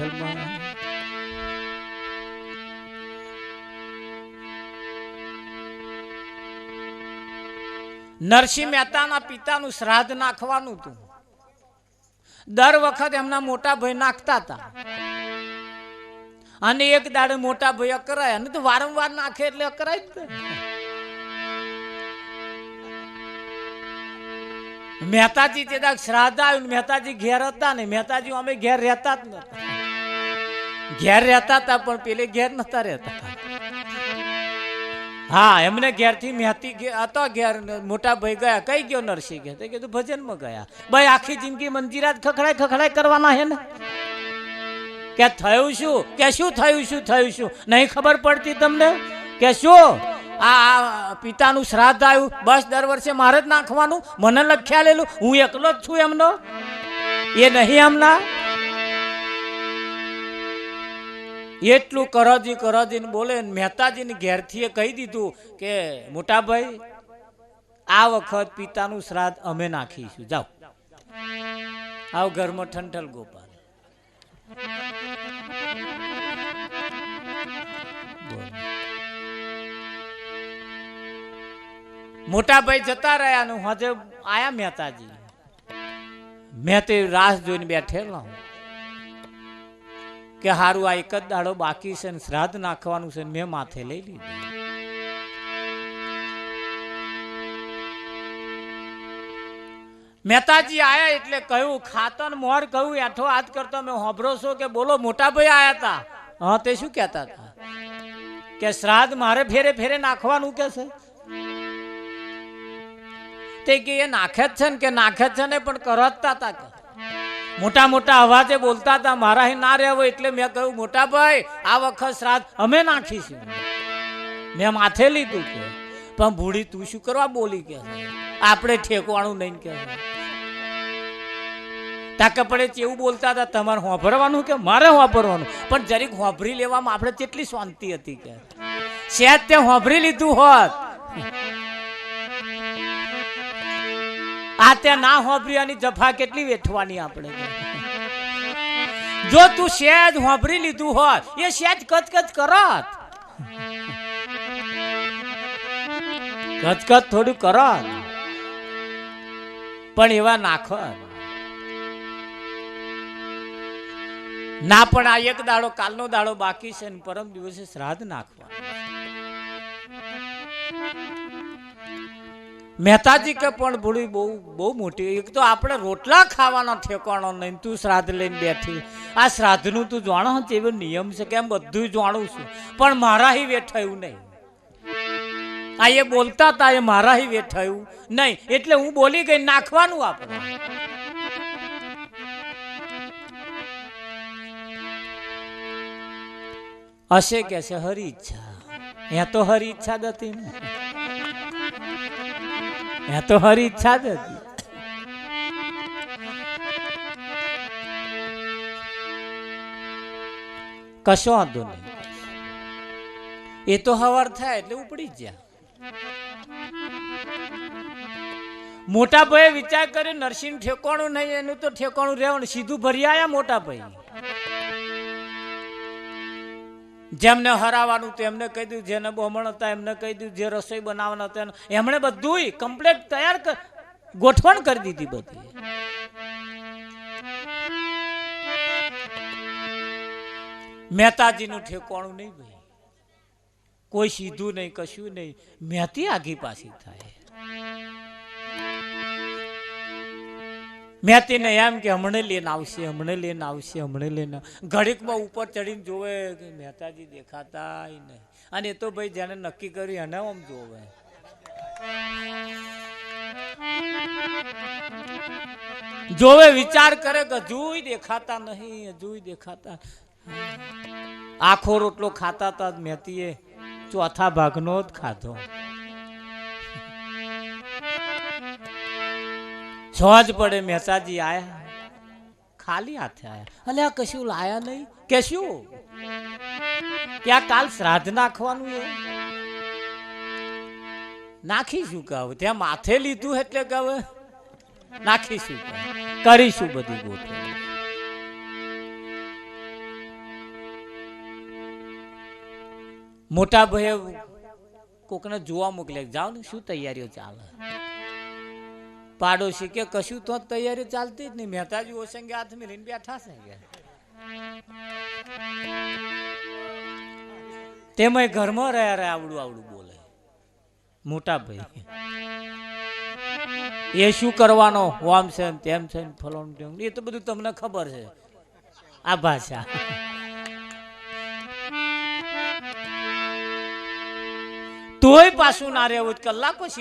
ઠઠલમાં નરસિંહ મહેતાના પિતાનું શ્રાદ્ધ નાખવાનું હતું. દર વખત એમના મોટા ભાઈ નાખતા હતા. અને એક દાડે મોટા ભાઈ અકરાય અને તો વારંવાર નાખે એટલે અકરાય જ મહેતાજી તે શ્રાદ્ધ આવ્યું મહેતાજી ઘેર હતા ને મહેતાજી અમે ઘેર રહેતા જ નતા ઘેર રહેતા હતા, પણ પેલે ઘેર નતા રહેતા હા, એમને ઘેરથી મહેતી હતો ઘેર મોટા ભાઈ ગયા. કઈ ગયો નરસિંહ ગયા કીધું, ભજનમાં ગયા. ભાઈ, આખી જિંદગી મંજીરાત ખખડાય ખખડાય કરવાના હે ને? કે થયું શું? કે શું થયું શું? થયું શું? નહીં ખબર પડતી તમને? કે શું? આ પિતાનું શ્રાદ્ધ આવ્યું. બસ દર વર્ષે મારે જ નાખવાનું. મને લખ્યા લેલું. હું એકલો જ છું એમનો? એ નહીં એમના? એટલું કરોજી કરોજીને બોલે મહેતાજીને ઘેરથી કહી દીધું કે, મોટાભાઈ, આ વખત પિતાનું શ્રાદ્ધ અમે નાખીશું. જાઓ. આવ ઘરમાં ઠંઠલ ગોપાલ. મોટાભાઈ જતા રહ્યા ને હજે આયા મહેતાજી. મેં તે રાસ જોઈને બેઠેલા હું. કે હારું, આ એક જ દાડો બાકી છે ને શ્રાદ્ધ નાખવાનું છે મેં માથે લઈ લીધું. મહેતાજી આયા એટલે કહ્યું ખાતન મોર કહ્યું એઠો હાથ કરતો મેં હોભરો છો કે બોલો મોટા ભાઈ આયા હતા હા, તે શું કહેતા હતા? કે શ્રાદ્ધ મારે ફેરે ફેરે નાખવાનું કે છે? તે કે એ નાખે જ છે ને, કે નાખે જ છે ને, પણ કરતા હતા કે. મોટા મોટા અવાજે બોલતા હતા મારા ના રહેવો એટલે મેં કહ્યું, મોટા ભાઈ, આ વખત શ્રાદ્ધ અમે નાખીશું. મેં માથે લીધું કે, પણ ભૂડી તું શું કરવા બોલી કે આપણે ઠેકવાણું નહીં કે તાકે પડે એવું બોલતા હતા, તમારે હોંભરવાનું કે મારે હોંભરવાનું પણ જરીક હોંભરી લેવામાં આપણે કેટલી શાંતિ હતી કે. શેદ તે હોંભરી લીધું હોત. આ ત્યાં ના હોભરિયાની જફા કેટલી વેઠવાની આપણે? જો તું સેજ હોભરી લીધું હોત, એ સેજ કચકચ કરત. કચકચ થોડું કરત. પણ એવા નાખત ના, પણ આ એક દાડો, કાલનો દાડો બાકી છે ને પરમ દિવસે શ્રાદ્ધ નાખવા મહેતાજી કે પણ ભૂલી બહુ બહુ મોટી. એક તો આપણે રોટલા ખાવાનો ઠેકાણો નહીં, તું શ્રાદ્ધ લઈને બેઠી. આ શ્રાદ્ધનું તું જાણો છે એવો નિયમ છે કે એમ બધું જાણું છું. પણ મારા હી વેઠાયું નહીં. આ એ બોલતા હતા એ મારા હી વેઠાયું નહીં. એટલે હું બોલી ગઈ, નાખવાનું આપણે. હશે કે છે, હરી ઈચ્છા. ત્યાં તો હરી ઈચ્છા જ હતી ને. તો હરી ઈચ્છા જ હતી. કશો વાંધો નહીં. એ તો હવાર થાય એટલે ઉપડી ગયા. મોટા ભાઈએ વિચાર કર્યો, નરસિંહ ઠેકાણું નહીં, એનું તો ઠેકાણું રહેવાનું, સીધું ભરી આવ્યા મોટા ભાઈ જેમને હરાવાનું હતું, એમને કહી દીધું, જેને બહમણ હતા એમને કહી દીધું, જે રસોઈ બનાવવાના હતા એમણે બધું કમ્પ્લેટ તૈયાર ગોઠવણ કરી દીધી બધી. મહેતાજીનું ઠેકોણું નહીં ભાઈ. કોઈ સીધું નહીં, કશું નહીં. મહેતી આગી પાછી થાય. મહેતીને એમ કે હમણે લઈને આવશે, હમણે લઈને આવશે, હમણે લઈને ઘડીકમાં ઉપર ચડીને જોવે કે મહેતાજી દેખાતા નહીં. અને એ તો ભાઈ જેને નક્કી કર્યું એને આમ જોવે. જોવે, વિચાર કરે કે હજુય દેખાતા નહીં, હજુય દેખાતા. આખો રોટલો ખાતા હતા મહેતીએ ચોથા ભાગનો જ ખાધો. છો જ પડે મહેતાજી આયા. ખાલી હાથે આયા. અલે આ કશું લાયા નહીં? કે શું? કે આ કાલ શ્રાદ્ધ નાખવાનું એ. નાખીશું કહું ત્યાં માથે લીધું એટલે કહે નાખીશું કરીશું બધું ગોઠવું. મોટા ભાઈ કોકને જોવા મોકલે જાઓ ને, શું તૈયારીઓ ચાલે? પાડોશી કે કશું તો તૈયારી ચાલતી જ નહીં. મહેતાજી ઓસંગે હાથ મિલીને બેઠા છે તેમાં ઘરમાં રહ્યા રહ્યા આવડું આવડું બોલે. મોટા ભાઈ. એ શું કરવાનો? વામ છે તેમ છે ને ફલોન એ તો બધું તમને ખબર છે. આ ભાષા. તોય પાછું ના રહેવું કલાકો શીખ